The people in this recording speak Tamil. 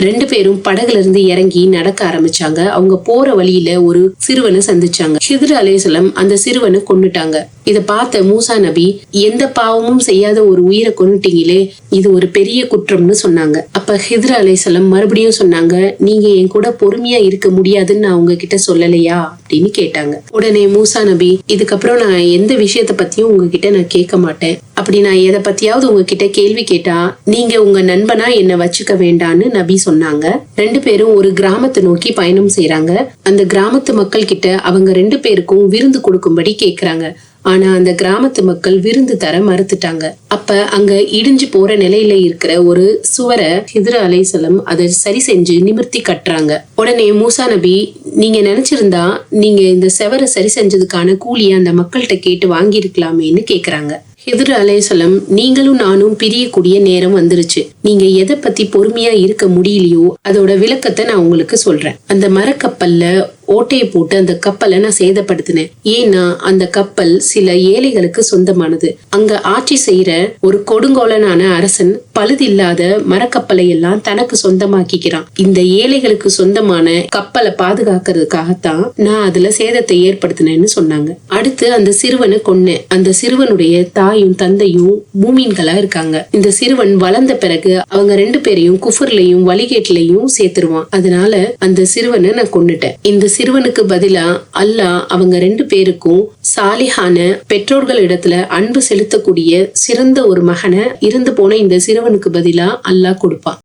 ரெண்டு பேரும் படகுல இருந்து இறங்கி நடக்க ஆரம்பிச்சாங்க. அவங்க போற வழியில ஒரு சிறுவனை சந்திச்சாங்க. ஹிதர் அலேசலம் அந்த சிறுவனை கொன்னுட்டாங்க. இத பார்த்த மூசா நபி எந்த பாவமும் செய்யாத ஒரு உயிரை கொண்டுட்டீங்களே இது ஒரு பெரிய குற்றம்னு சொன்னாங்க. அப்ப ஹிதர் அலைசலம் மறுபடியும் சொன்னாங்க நீங்க என் கூட பொறுமையா இருக்க முடியாதுன்னு நான் உங்ககிட்ட சொல்லலையா? அப்படின்னு கேட்டாங்க. உடனே மூசா நபி இதுக்கப்புறம் நான் எந்த விஷயத்த பத்தியும் உங்ககிட்ட நான் கேட்க மாட்டேன். அப்படி நான் எதை பத்தியாவது உங்ககிட்ட கேள்வி கேட்டா நீங்க உங்க நண்பனா என்ன வச்சுக்க வேண்டான்னு நபி சொன்னாங்க. சொன்னாங்க. ரெண்டு பேரும் ஒரு கிராமத்தை நோக்கி பயணம் செய்யறாங்க அந்த கிராமத்து மக்கள் கிட்ட அவங்க ரெண்டு பேருக்கும் விருந்து கொடுக்கும்படி கேக்குறாங்க. ஆனா அந்த கிராமத்து மக்கள் விருந்து தர மறுத்துட்டாங்க. அப்ப அங்க இடிஞ்சு போற நிலையில இருக்கிற ஒரு சுவரை ஹிதர் அலைசலம் அதை சரி செஞ்சு நிமிர்த்தி கட்டுறாங்க. உடனே மூசா நபி நீங்க நினைச்சிருந்தா நீங்க இந்த செவரை சரி செஞ்சதுக்கான கூலியை அந்த மக்கள்கிட்ட கேட்டு வாங்கியிருக்கலாமேன்னு கேக்குறாங்க. ஹிதர் அலைசலம் நீங்களும் நானும் பிரியக்கூடிய நேரம் வந்துருச்சு. நீங்க எதை பத்தி பொறுமையா இருக்க முடியலையோ அதோட விளக்கத்தை நான் உங்களுக்கு சொல்றேன். அந்த மரக்கப்பல்ல ஓட்டையை போட்டு அந்த கப்பலை நான் சேதப்படுத்தினேன். ஏன்னா அந்த கப்பல் சில ஏழைகளுக்கு சொந்தமானது. அங்க ஆட்சி செய்யற ஒரு கொடுங்கோலனான அரசன் பழுதில்லாத மரக்கப்பலை எல்லாம் தனக்கு சொந்தமாக்கிக்கிறான். இந்த ஏழைகளுக்கு சொந்தமான கப்பலை பாதுகாக்கிறதுக்காகத்தான் நான் அதுல சேதத்தை ஏற்படுத்தினேன்னு சொன்னாங்க. அடுத்து அந்த சிறுவனை கொன்னேன். அந்த சிறுவனுடைய தாயும் தந்தையும் மூமீன்களா இருக்காங்க. இந்த சிறுவன் வளர்ந்த பிறகு அவங்க ரெண்டு பேரையும் குஃபர்லயும் வழிகேட்டிலையும் சேர்த்துருவான். அதனால அந்த சிறுவனை நான் கொண்டுட்டேன் இந்த சிறுவனுக்கு பதிலா அல்லாஹ் அவங்க ரெண்டு பேருக்கும் சாலிஹான பெற்றோர்கள் இடத்துல அன்பு செலுத்தக்கூடிய சிறந்த ஒரு மகனை இருந்து போன இந்த சிறுவனுக்கு பதிலா அல்லாஹ் கொடுப்பான்.